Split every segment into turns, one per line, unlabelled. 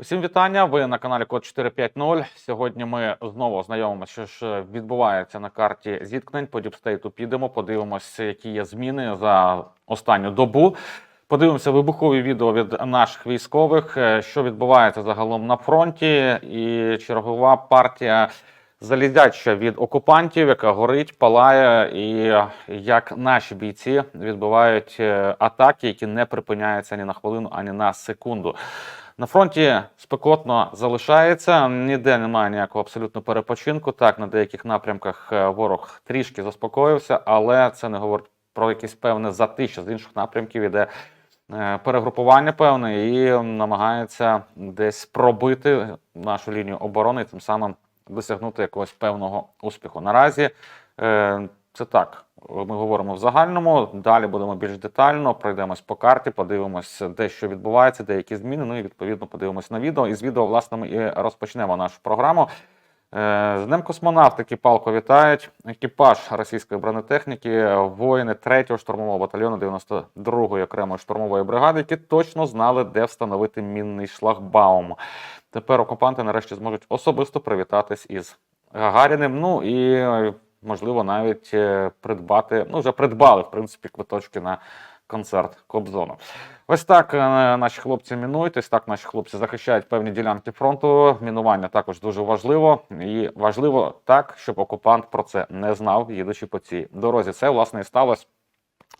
Усім вітання. Ви на каналі Код 450. Сьогодні ми знову ознайомимося, що ж відбувається на карті зіткнень. По діпстейту підемо, подивимося, які є зміни за останню добу. Подивимося вибухові відео від наших військових, е, що відбувається загалом на фронті, і чергова партія залізяча від окупантів, яка горить, палає, і як наші бійці відбивають е, атаки, які не припиняються ні на хвилину, ані на секунду. На фронті спекотно залишається, ніде немає ніякого абсолютно перепочинку. Так, на деяких напрямках е, ворог трішки заспокоївся, але це не говорить про якесь певне затища. З інших напрямків іде е, перегрупування певне і намагається десь пробити нашу лінію оборони і тим самим досягнути якогось певного успіху. Наразі е, це так. Ми говоримо в загальному. Далі будемо більш детально. Пройдемось по карті, подивимось, де що відбувається, де які зміни. Ну і відповідно подивимось на відео. І з відео, власне, ми і розпочнемо нашу програму. Е, З Днем космонавтики палко вітають екіпаж російської бронетехніки, воїни 3-го штурмового батальйону 92-ї окремої штурмової бригади, які точно знали, де встановити мінний шлагбаум. Тепер окупанти нарешті зможуть особисто привітатись із Гагаріним. Ну і можливо навіть е, придбати. Ну вже придбали в принципі квиточки на концерт Кобзону. Ось так е, наші хлопці мінують, ось так наші хлопці захищають певні ділянки фронту. Мінування також дуже важливо, і важливо так, щоб окупант про це не знав, їдучи по цій дорозі. Це власне і сталося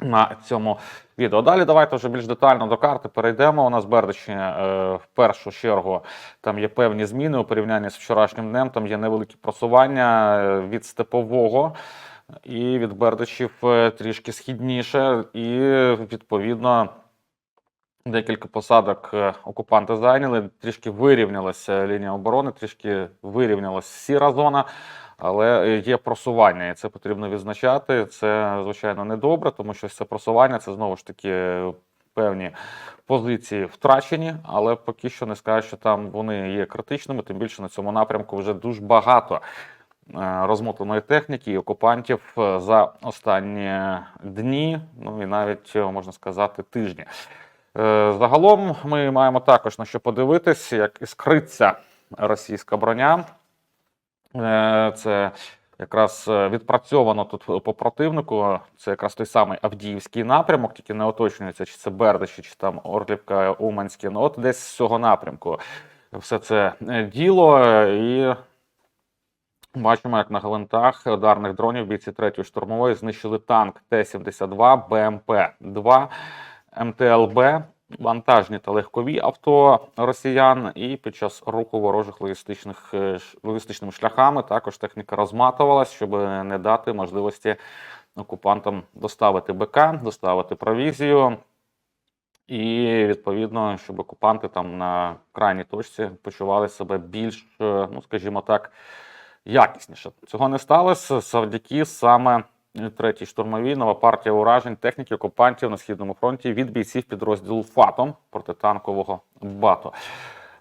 на цьому відео. Далі давайте вже більш детально до карти перейдемо. У нас Бердичі е, в першу чергу там є певні зміни у порівнянні з вчорашнім днем. Там є невеликі просування е, від степового. І від Бердичів е, трішки східніше, і відповідно декілька посадок окупанти зайняли. Трішки вирівнялася лінія оборони, трішки вирівнялася сіра зона, але е, є просування, і це потрібно відзначати. Це звичайно недобре, тому що це просування це знову ж таки певні позиції втрачені, але поки що не скажу, що там вони є критичними. Тим більше на цьому напрямку вже дуже багато е, розмотаної техніки і окупантів е, за останні дні, ну і навіть можна сказати тижні. Загалом ми маємо також на що подивитись, як іскриться російська броня. Е, Це якраз е, відпрацьовано тут по противнику. Це якраз той самий Авдіївський напрямок, тільки не уточнюється, чи це Бердичі, чи там Орлівка, Уманське. Ну от десь з цього напрямку все це е, діло. І бачимо, як на гвинтах ударних дронів бійці 3-ї штурмової знищили танк Т-72, БМП-2, МТЛБ, вантажні та легкові авто росіян, і під час руху ворожих логістичних е, логістичними шляхами також техніка розматувалась, щоб не дати можливості окупантам доставити БК, доставити провізію. І відповідно, щоб окупанти там на крайній точці почували себе більш, е, ну скажімо так, якісніше. Цього не сталося завдяки саме третій штурмовій нова партія уражень техніки окупантів на східному фронті від бійців підрозділу ФАТОМ протитанкового БАТО.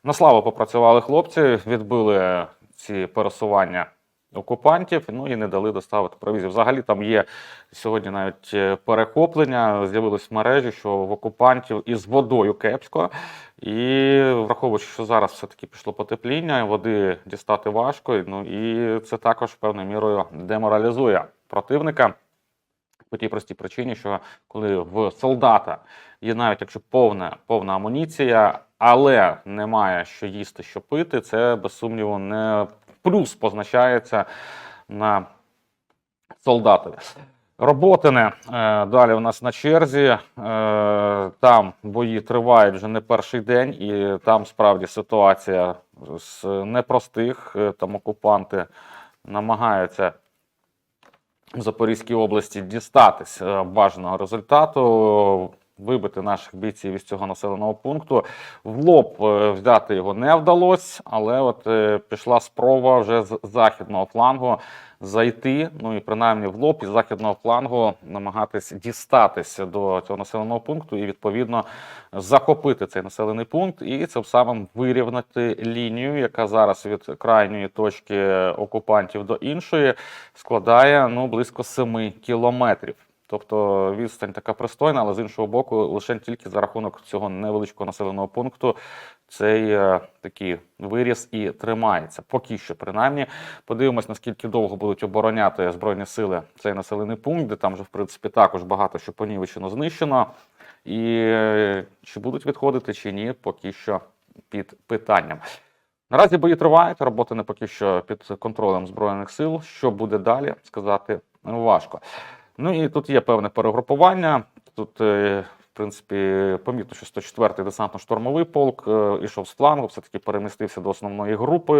На славу попрацювали хлопці, відбили ці пересування окупантів, ну і не дали доставити провізію. Взагалі там є сьогодні навіть е, перехоплення, з'явилось в мережі, що в окупантів із водою кепсько. І враховуючи, що зараз все-таки пішло потепління, води дістати важко, ну і це також певною мірою деморалізує противника. По тій простій причині, що коли в солдата є навіть якщо повна, повна амуніція, але немає що їсти, що пити, це без сумніву не плюс позначається на солдатові. Роботине е, далі у нас на черзі. Е, там бої тривають вже не перший день, і там справді ситуація з непростих. Е, Там окупанти намагаються в Запорізькій області дістатись е, бажаного результату, вибити наших бійців із цього населеного пункту. В лоб е, взяти його не вдалося, але от е, пішла спроба вже з західного флангу зайти, ну і принаймні в лоб із західного флангу намагатись дістатися до цього населеного пункту і відповідно захопити цей населений пункт, і цим самим вирівняти лінію, яка зараз від крайньої точки окупантів до іншої складає ну близько 7 кілометрів. Тобто відстань така пристойна, але з іншого боку, лише тільки за рахунок цього невеличкого населеного пункту цей е, такий виріс і тримається. Поки що, принаймні, подивимось, наскільки довго будуть обороняти збройні сили цей населений пункт, де там вже в принципі також багато що понівечено знищено. І е, чи будуть відходити, чи ні, поки що під питанням. Наразі бої тривають, роботи не поки що під контролем Збройних сил. Що буде далі, сказати важко. Ну і тут є певне перегрупування. Тут, е, принципі, помітно, що 104-й десантно-штурмовий полк е, ішов з флангу, все-таки перемістився до основної групи,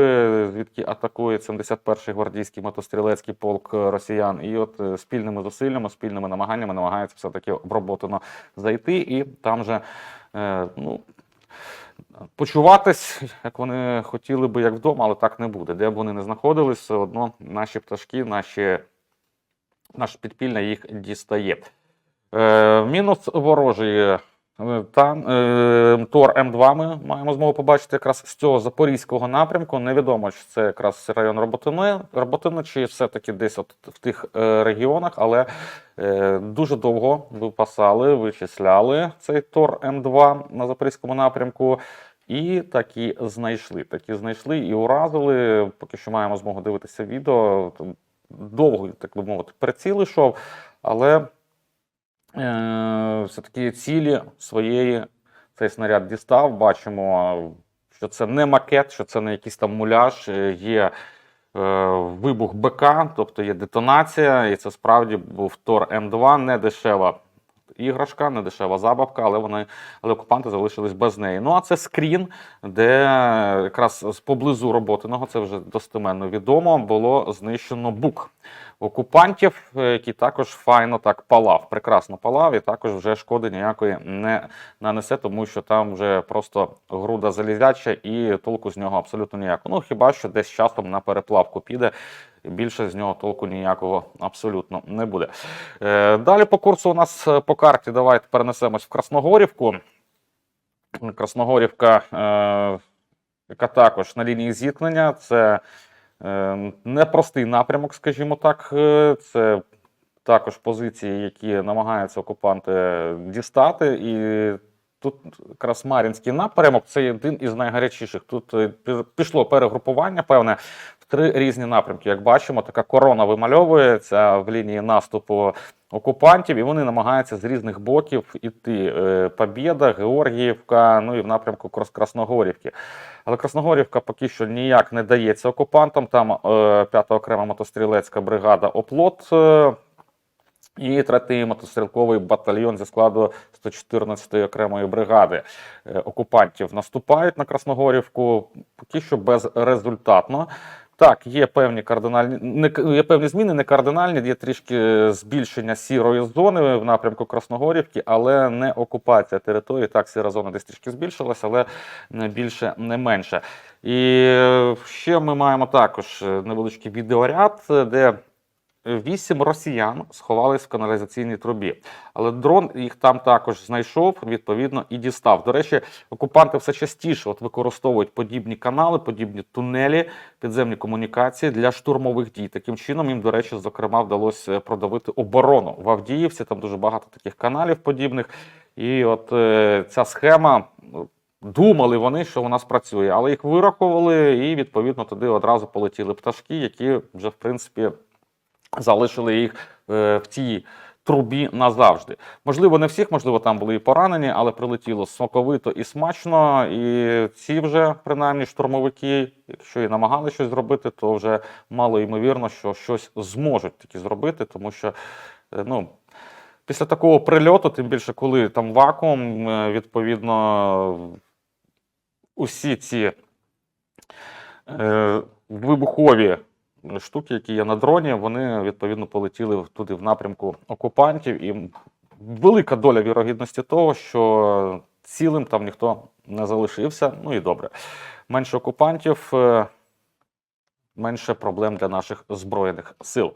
звідки атакує 71-й гвардійський мотострілецький полк е, росіян. І от е, спільними зусиллями, спільними намаганнями намагається все-таки оброботано зайти і там же. Ну, почуватись, як вони хотіли би, як вдома, але так не буде. Де б вони не знаходились, все одно наші пташки, наші, наш підпільна їх дістає. Е, мінус ворожий е, тан, е, Тор М2 ми маємо змогу побачити якраз з цього запорізького напрямку. Невідомо, чи це якраз район Роботини, Роботини чи все-таки десь от в тих регіонах, але дуже довго випасали, вичисляли цей Тор М2 на запорізькому напрямку. І такі знайшли. Такі знайшли і уразили. Поки що маємо змогу дивитися відео. Довго, так би мовити, приціл йшов, але все-таки цілі своєї цей снаряд дістав. Бачимо, що це не макет, що це не якийсь там муляж, е, є е, вибух БК, тобто є детонація, і це справді був Тор М2, не дешева іграшка, не дешева забавка, але вони але окупанти залишились без неї. Ну а це скрін, де якраз поблизу роботиного, це вже достеменно відомо, було знищено бук окупантів, е, який також файно так палав, прекрасно палав, і також вже шкоди ніякої не нанесе, тому що там вже просто груда залізяча і толку з нього абсолютно ніякого. Ну хіба що десь часом на переплавку піде. Більше з нього толку ніякого абсолютно не буде. Е, далі по курсу у нас е, по карті давайте перенесемось в Красногорівку. Красногорівка, яка також на лінії зіткнення, це непростий напрямок, скажімо так. Е, Це також позиції, які намагаються окупанти дістати. І тут якраз Мар'їнський напрямок це один із найгарячіших. Тут е, пішло перегрупування, певне, в три різні напрямки. Як бачимо, така корона вимальовується в лінії наступу окупантів, і вони намагаються з різних боків іти. Е, Побєда, Георгіївка, ну і в напрямку Крас- Красногорівки. Але Красногорівка поки що ніяк не дається окупантам. Там е, 5-та окрема мотострілецька бригада Оплот. І третій мотострілковий батальйон зі складу 114-ї окремої бригади е, окупантів наступають на Красногорівку, поки що безрезультатно. Так, є певні кардинальні не є певні зміни, не кардинальні, є трішки збільшення сірої зони в напрямку Красногорівки, але не окупація території. Так, сіра зона десь трішки збільшилася, але не більше, не менше. І е, ще ми маємо також е, невеличкий відеоряд, де Вісім росіян сховались в каналізаційній трубі, але дрон їх там також знайшов, відповідно, і дістав. До речі, окупанти все частіше от використовують подібні канали, подібні тунелі, підземні комунікації для штурмових дій. Таким чином їм, до речі, зокрема, вдалося продавити оборону в Авдіївці. Там дуже багато таких каналів подібних. І от е, ця схема. ну, Думали вони, що вона спрацює, але їх вирахували, і відповідно туди одразу полетіли пташки, які вже в принципі залишили їх е, в цій трубі назавжди. Можливо, не всіх, можливо, там були і поранені, але прилетіло соковито і смачно. І ці вже, принаймні, штурмовики, якщо і намагали щось зробити, то вже мало ймовірно, що щось зможуть таки зробити, тому що е, ну. Після такого прильоту, тим більше, коли там вакуум, е, відповідно, усі ці е, вибухові штуки, які є на дроні, вони відповідно полетіли туди в напрямку окупантів. І велика доля вірогідності того, що цілим там ніхто не залишився. Ну і добре. Менше окупантів, е, менше проблем для наших збройних сил.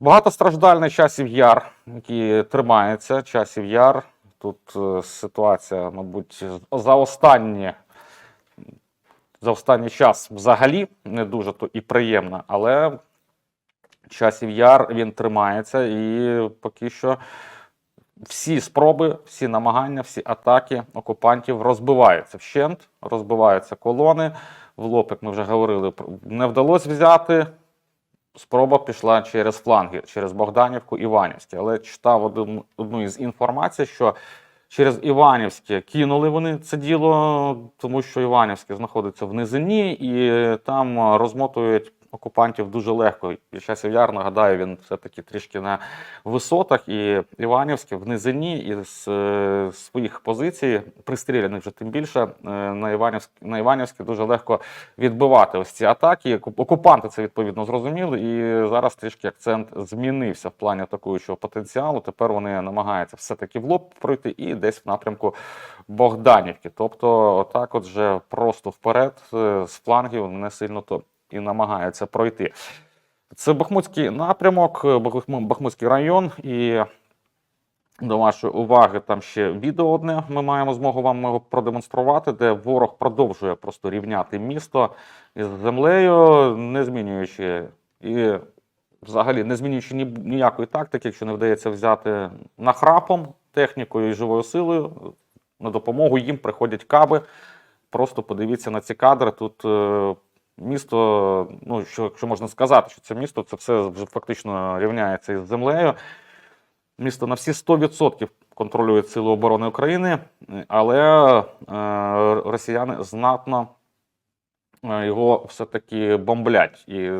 Багатостраждальний часів яр, який тримається. Часів яр. Тут е, ситуація, мабуть, за останні за останній час взагалі не дуже то і приємна, але часів яр він тримається і поки що всі спроби, всі намагання, всі атаки окупантів розбиваються вщент, розбиваються колони. В лоб, як ми вже говорили, не вдалося взяти. Спроба пішла через фланги, через Богданівку, Іванівське. Але читав одну, одну із інформацій, що через Іванівське кинули вони це діло, тому що Іванівське знаходиться в низині, і там розмотують окупантів дуже легко. І часів яр, нагадаю, він все-таки трішки на висотах, і Іванівське в низині із е, своїх позицій, пристріляних вже тим більше, е, на Іванівське, на Іванівське дуже легко відбивати ось ці атаки. Окупанти це відповідно зрозуміли, і зараз трішки акцент змінився в плані атакуючого потенціалу. Тепер вони намагаються все-таки в лоб пройти і десь в напрямку Богданівки. Тобто, отак, от вже просто вперед е, з флангів не сильно то і намагаються пройти. Це Бахмутський напрямок, е, Бахмутський район і. До вашої уваги, там ще відео одне ми маємо змогу вам його продемонструвати, де ворог продовжує просто рівняти місто із землею, не змінюючи і взагалі не змінюючи ні, ніякої тактики, якщо не вдається взяти нахрапом, технікою і живою силою. На допомогу їм приходять каби. Просто подивіться на ці кадри. Тут е, місто, ну що, якщо можна сказати, що це місто, це все вже фактично рівняється із землею. Місто на всі 100% контролює Сили оборони України, але е, росіяни знатно е, його все-таки бомблять. І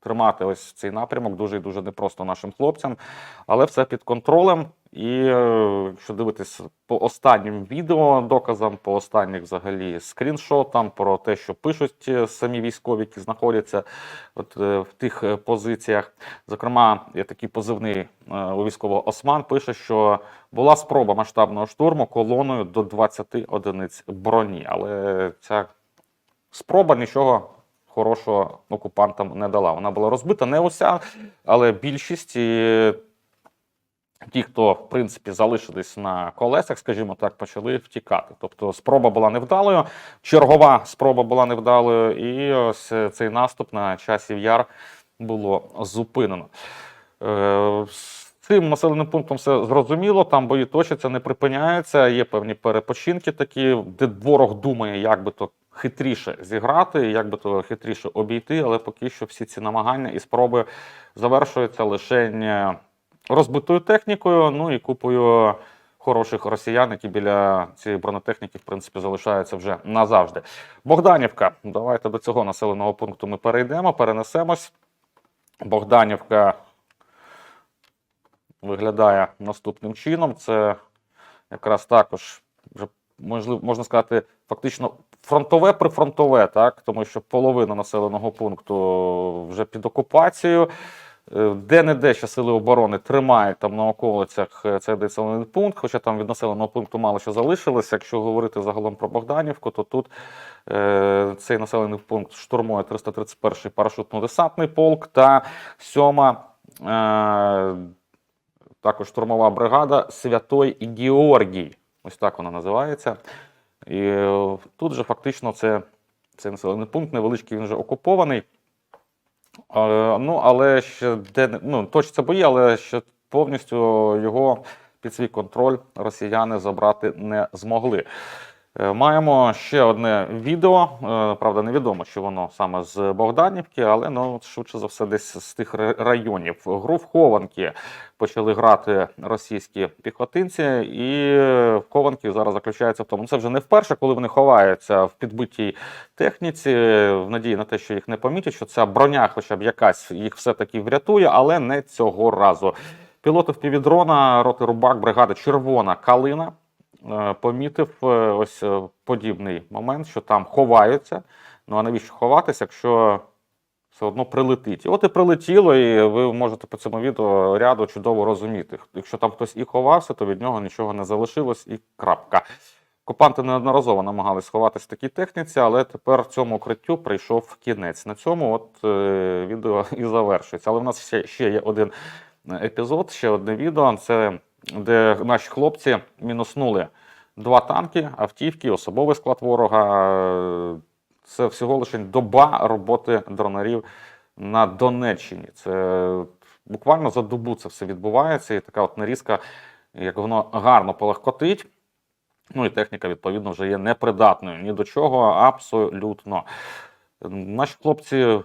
тримати ось цей напрямок дуже і дуже непросто нашим хлопцям, але все під контролем. І е, якщо дивитись по останнім відео, доказам, по останніх взагалі скріншотам про те, що пишуть е, самі військові, які знаходяться от, е, в тих позиціях. Зокрема, є такий позивний у військового Осман пише, що була спроба масштабного штурму колоною до 20 одиниць броні, але ця спроба нічого хорошого окупантам не дала. Вона була розбита не уся, але більшість. Ті, хто в принципі залишились на колесах, скажімо так, почали втікати. Тобто спроба була невдалою, чергова спроба була невдалою, і ось цей наступ на часів яр було зупинено. Е, з Цим населеним пунктом все зрозуміло, там бої точаться, не припиняються. Є певні перепочинки такі, де ворог думає, як би то хитріше зіграти, як би то хитріше обійти, але поки що всі ці намагання і спроби завершуються лише розбитою технікою, ну і купою хороших росіян, які біля цієї бронетехніки, в принципі, залишаються вже назавжди. Богданівка. Давайте до цього населеного пункту ми перейдемо, перенесемось. Богданівка виглядає наступним чином. Це якраз також вже можливо можна сказати, фактично фронтове прифронтове, так тому що половина населеного пункту вже під окупацією. Е, Де-не-де ще сили оборони тримають там на околицях е, цей населений пункт, хоча там від населеного пункту мало що залишилося. Якщо говорити загалом про Богданівку, то тут е, цей населений пункт штурмує 331-й парашютно-десантний полк та 7-ма е, також штурмова бригада Святой Георгій. Ось так вона називається. І е, тут же фактично це, цей населений пункт невеличкий, він вже окупований. Ну, але ще де ну, точаться бої, але ще повністю його під свій контроль росіяни забрати не змогли. Е, Маємо ще одне відео. е, Правда, невідомо, чи воно саме з Богданівки, але ну, швидше за все, десь з тих районів. Гру в Хованки почали грати російські піхотинці, і в Хованки зараз заключається в тому. Це вже не вперше, коли вони ховаються в підбитій техніці, в надії на те, що їх не помітять, що ця броня, хоча б якась, їх все-таки врятує, але не цього разу. Пілоти впівдрона, роти Рубак, бригада Червона Калина помітив е, ось е, подібний момент, що там ховаються. Ну а навіщо ховатися, якщо все одно прилетить? І от і прилетіло, і ви можете по цьому відео ряду чудово розуміти. Якщо там хтось і ховався, то від нього нічого не залишилось, і крапка. Окупанти неодноразово намагались сховатися в такій техніці, але тепер цьому укриттю прийшов кінець. На цьому от е, відео і завершується. Але в нас ще, ще є один епізод, ще одне відео. Це де наші хлопці мінуснули два танки, автівки, особовий склад ворога. Це всього лише доба роботи дронарів на Донеччині. Це буквально за добу це все відбувається, і така от нарізка як воно гарно полегкотить. Ну і техніка, відповідно, вже є непридатною ні до чого, абсолютно. Наші хлопці,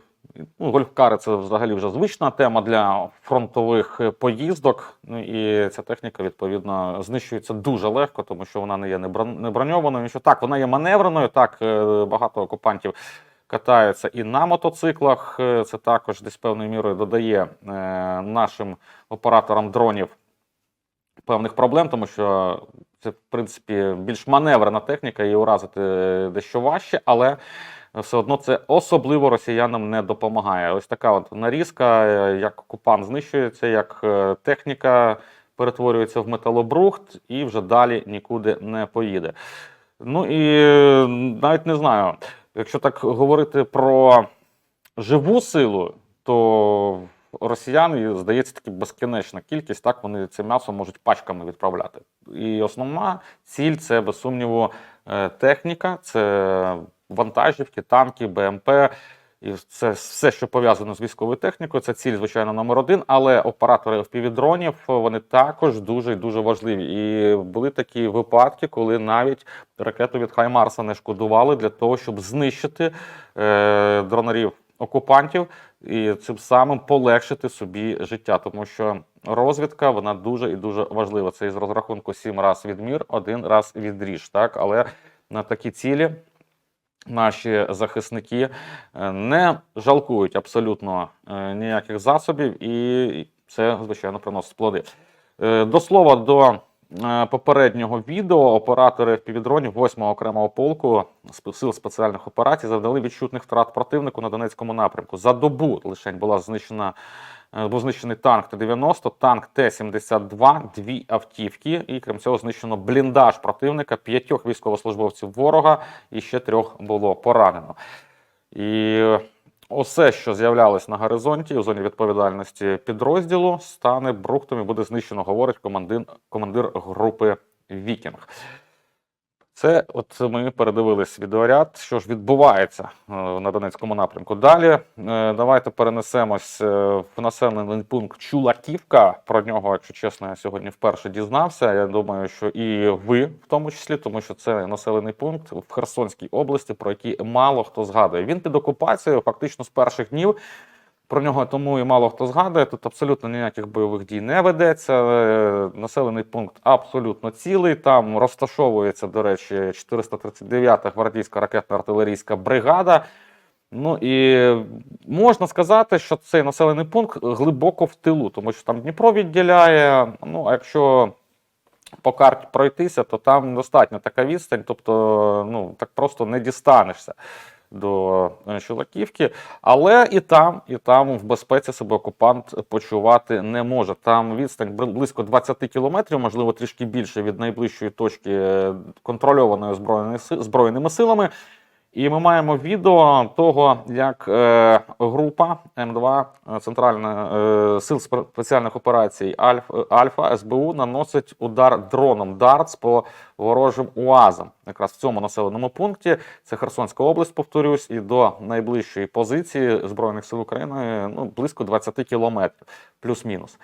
ну, гольфкари це взагалі вже звична тема для фронтових поїздок. Ну і ця техніка, відповідно, знищується дуже легко, тому що вона не є не броньованою. Нічого. Так, вона є маневреною. Так, е, багато окупантів катаються і на мотоциклах. Е, Це також десь певною мірою додає е, нашим операторам дронів певних проблем, тому що це, в принципі, більш маневрена техніка, її уразити дещо важче, але все одно це особливо росіянам не допомагає. Ось така от нарізка, е, як окупант знищується, як е, техніка перетворюється в металобрухт і вже далі нікуди не поїде. Ну і навіть не знаю, якщо так говорити про живу силу, то росіян, здається, таки безкінечна кількість, так вони це м'ясо можуть пачками відправляти. І основна ціль це, без сумніву, е, техніка, це вантажівки, танки, БМП. І це все, що пов'язано з військовою технікою, це ціль, звичайно, номер один. Але оператори FPV-дронів вони також дуже і дуже важливі. І були такі випадки, коли навіть ракету від Хаймарса не шкодували для того, щоб знищити е, дронерів окупантів і цим самим полегшити собі життя, тому що розвідка вона дуже і дуже важлива. Це із розрахунку сім раз відмір, один раз відріж. Так, але на такі цілі наші захисники е, не жалкують абсолютно е, ніяких засобів, і це звичайно приносить плоди. Е, До слова, до попереднього відео оператори впівдронів 8-го окремого полку сил спеціальних операцій завдали відчутних втрат противнику на Донецькому напрямку. За добу лише була знищена. е, Був знищений танк Т-90, танк Т-72, дві автівки, і крім цього знищено бліндаж противника, п'ятьох військовослужбовців ворога і ще трьох було поранено. І усе, що з'являлось на горизонті у зоні відповідальності підрозділу, стане брухтом і буде знищено, говорить командир, командир групи Вікінг. Це от ми передивились відеоряд, що ж відбувається е, на Донецькому напрямку. Далі е, давайте перенесемось е, в населений пункт Чулаківка. Про нього, якщо чесно, я сьогодні вперше дізнався. Я думаю, що і ви в тому числі, тому що це населений пункт в Херсонській області, про який мало хто згадує. Він під окупацією фактично з перших днів. Про нього тому і мало хто згадує. Тут абсолютно ніяких бойових дій не ведеться. Е, Населений пункт абсолютно цілий. Там розташовується, до речі, 439-та гвардійська ракетно-артилерійська бригада. Ну і можна сказати, що цей населений пункт глибоко в тилу, тому що там Дніпро відділяє. Ну, а якщо по карті пройтися, то там достатньо така відстань, тобто ну, так просто не дістанешся до е, Чулаківки. Але і там, і там в безпеці себе окупант почувати не може. Там відстань бли- близько 20 кілометрів, можливо, трішки більше від найближчої точки е, контрольованої збройними силами. І ми маємо відео того, як е, група М2 е, Центральна е, сил спе- спеціальних операцій Альф, е, Альфа СБУ наносить удар дроном Дартс по ворожим УАЗам. Якраз в цьому населеному пункті це Херсонська область, повторюсь, і до найближчої позиції Збройних сил України ну, близько 20 кілометрів, плюс-мінус.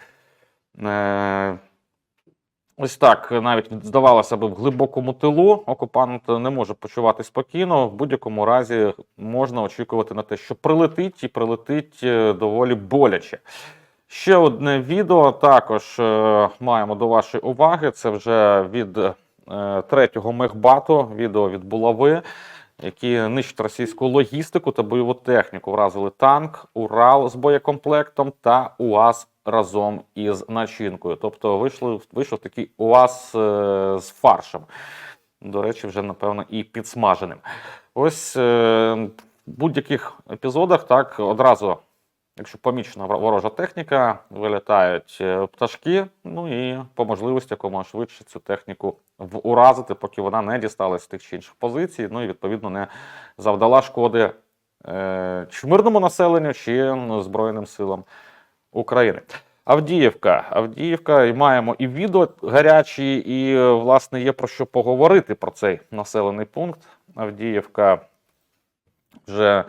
Ось так, навіть здавалося б, в глибокому тилу окупант не може почувати спокійно. В будь-якому разі можна очікувати на те, що прилетить і прилетить е, доволі боляче. Ще одне відео також е, маємо до вашої уваги. Це вже від е, третього мехбату, відео від булави, які нищать російську логістику та бойову техніку. Вразили танк, Урал з боєкомплектом та УАЗ разом із начинкою. Тобто вийшли, вийшов такий УАЗ е, з фаршем. До речі, вже напевно і підсмаженим. Ось е, в будь-яких епізодах так одразу, якщо помічена ворожа техніка, вилітають е, пташки. Ну і по можливості якомога швидше цю техніку уразити, поки вона не дісталась з тих чи інших позицій. Ну і відповідно не завдала шкоди е, чи мирному населенню, чи м, Збройним силам України. Авдіївка. Авдіївка, і маємо і відео гарячі, і е, власне є про що поговорити про цей населений пункт. Авдіївка вже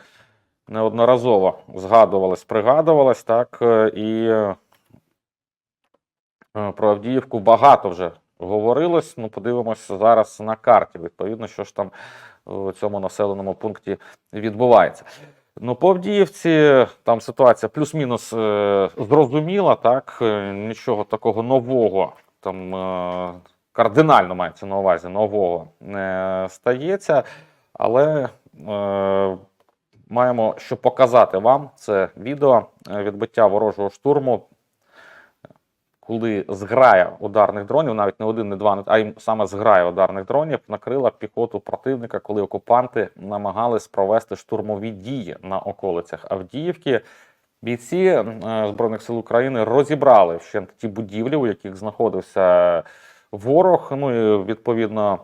неодноразово згадувалась, пригадувалась, так, е, і е, Про Авдіївку багато вже говорилось. Ну, подивимося зараз на карті. Відповідно, що ж там у цьому населеному пункті відбувається. Ну, по Авдіївці там ситуація плюс-мінус е, зрозуміла, так. Е, нічого такого нового, там е, кардинально мається на увазі нового не стається, але е, маємо що показати вам. Це відео відбиття ворожого штурму коли зграя ударних дронів, навіть не один, не два, а й саме зграя ударних дронів накрила піхоту противника, коли окупанти намагались провести штурмові дії на околицях Авдіївки. Бійці е, Збройних сил України розібрали вщент ті будівлі, у яких знаходився ворог. Ну і відповідно,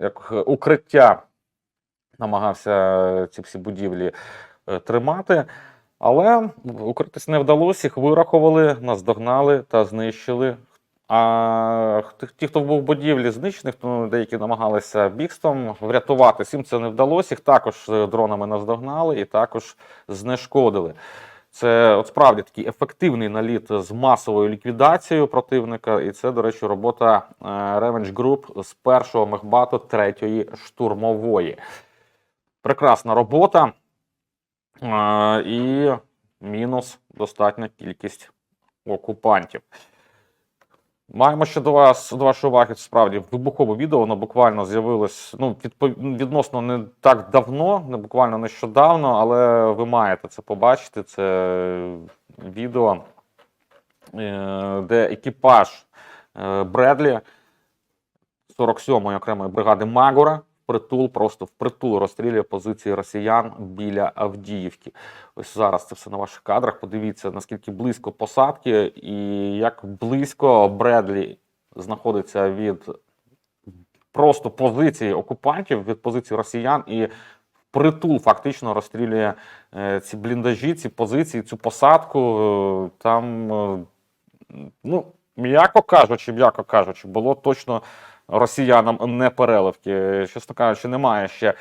як укриття намагався ці всі будівлі е, тримати. Але укритись не вдалося, їх вирахували, наздогнали та знищили. А ті, хто був в будівлі знищених, то деякі намагалися бігством врятуватись. Їм це не вдалося. Їх також е, дронами наздогнали і також знешкодили. Це от справді такий ефективний наліт з масовою ліквідацією противника. І це, до речі, робота е, Revenge Group з першого мехбату третьої штурмової. Прекрасна робота. І мінус достатня кількість окупантів. Маємо ще до вас до вашої уваги справді вибухове відео. Воно буквально з'явилось ну, відносно не так давно, не буквально нещодавно, але ви маєте це побачити. Це відео, е, де екіпаж е, Бредлі 47-ї окремої бригади Магора притул, просто впритул розстрілює позиції росіян біля Авдіївки. Ось зараз це все на ваших кадрах. Подивіться, наскільки близько посадки і як близько Бредлі знаходиться від просто позиції окупантів, від позиції росіян і притул фактично розстрілює е, ці бліндажі, ці позиції, цю посадку. Е, Там, е, ну, м'яко кажучи, м'яко кажучи, було точно росіянам не переливки. Чесно кажучи, немає ще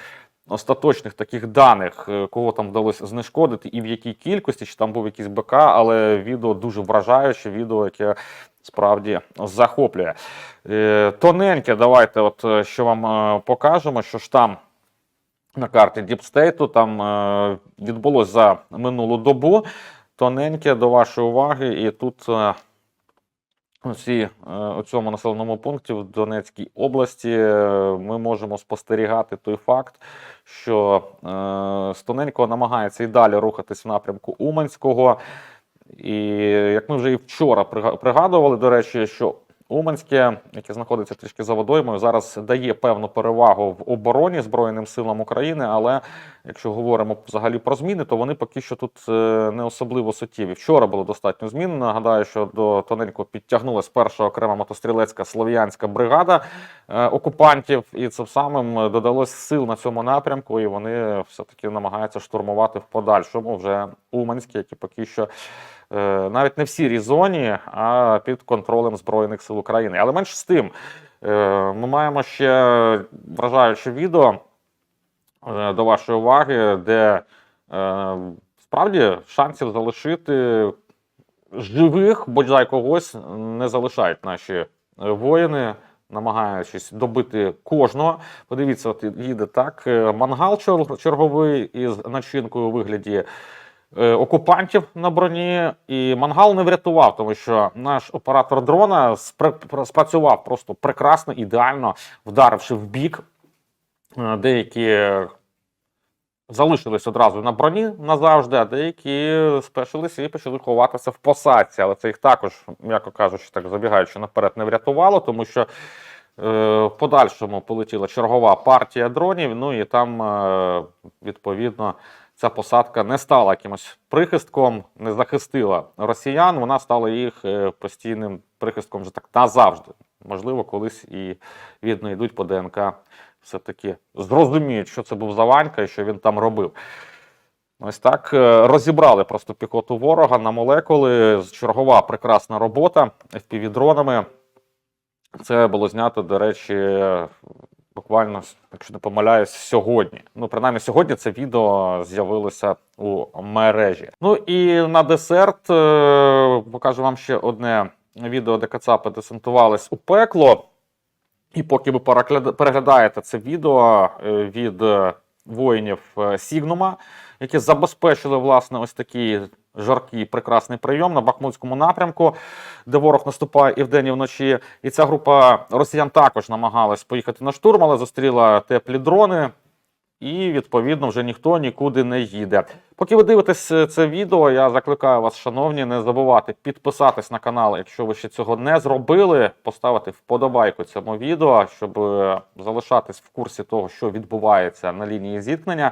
остаточних таких даних, е, кого там вдалося знешкодити і в якій кількості, чи там був якийсь БК, але відео дуже вражаюче, відео, яке справді захоплює. Е, Тоненьке, давайте, от е, що вам покажемо, що ж там. На карті Діпстейту там відбулось за минулу добу. Тоненьке до вашої уваги, і тут усі е, у цьому населеному пункті в Донецькій області е, ми можемо спостерігати той факт, що е, Стоненько намагається і далі рухатись в напрямку Уманського. І як ми вже і вчора прига- пригадували, до речі, що Уманське, яке знаходиться трішки за водоймою, зараз дає певну перевагу в обороні Збройним силам України. Але якщо говоримо взагалі про зміни, то вони поки що тут е, не особливо суттєві. Вчора було достатньо змін. Нагадаю, що до тоненько підтягнулась перша окрема мотострілецька слов'янська бригада е, окупантів, і цим самим додалось сил на цьому напрямку, і вони все-таки намагаються штурмувати в подальшому вже Уманське, які поки що навіть не в сірій зоні, а під контролем Збройних сил України. Але менш з тим, е, ми маємо ще вражаюче відео е, до вашої уваги, де е, справді шансів залишити живих, бодай когось не залишають наші е, воїни. Намагаючись добити кожного. Подивіться, от їде так. е, Мангал черговий із начинкою у вигляді е, окупантів на броні, і мангал не врятував, тому що наш оператор дрона спра- спрацював просто прекрасно, ідеально, вдаривши в бік. Е, Деякі залишились одразу на броні назавжди, а деякі спешилися і почали ховатися в посадці. Але це їх також, м'яко кажучи, так забігаючи наперед, не врятувало, тому що. е, В подальшому полетіла чергова партія дронів. Ну і там, е, відповідно, ця посадка не стала якимось прихистком, не захистила росіян. Вона стала їх е, постійним прихистком вже так назавжди. Можливо, колись і віднайдуть по ДНК, все-таки зрозуміють, що це був за Ванька і що він там робив. Ось так е, розібрали просто піхоту ворога на молекули. Чергова прекрасна робота FPV-дронами. Це було знято, до речі, буквально, якщо не помиляюсь, сьогодні. Ну, принаймні, сьогодні це відео з'явилося у мережі. Ну і на десерт е, покажу вам ще одне відео, де Кацапи десантувались у пекло. І поки ви переглядаєте це відео е, від е, воїнів Сігнума, які забезпечили власне ось такий жаркий прекрасний прийом на Бахмутському напрямку, де ворог наступає і вдень, і вночі. І ця група росіян також намагалась поїхати на штурм, але зустріла теплі дрони. І відповідно вже ніхто нікуди не їде. Поки ви дивитесь е, це відео, я закликаю вас, шановні, не забувати підписатись на канал, якщо ви ще цього не зробили, поставити вподобайку цьому відео, щоб е, залишатись в курсі того, що відбувається на лінії зіткнення.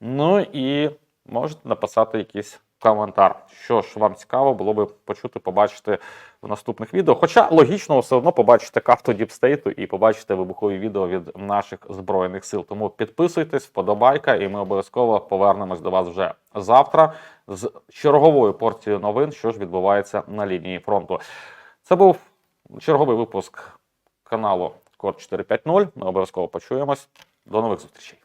Ну і можете написати якийсь коментар. Що ж вам цікаво було би почути, побачити в наступних відео. Хоча логічно все одно побачите карту діпстейту і побачите вибухові відео від наших збройних сил. Тому підписуйтесь, вподобайка, і ми обов'язково повернемось до вас вже завтра з черговою порцією новин, що ж відбувається на лінії фронту. Це був черговий випуск каналу Код 450. Ми обов'язково почуємось. До нових зустрічей.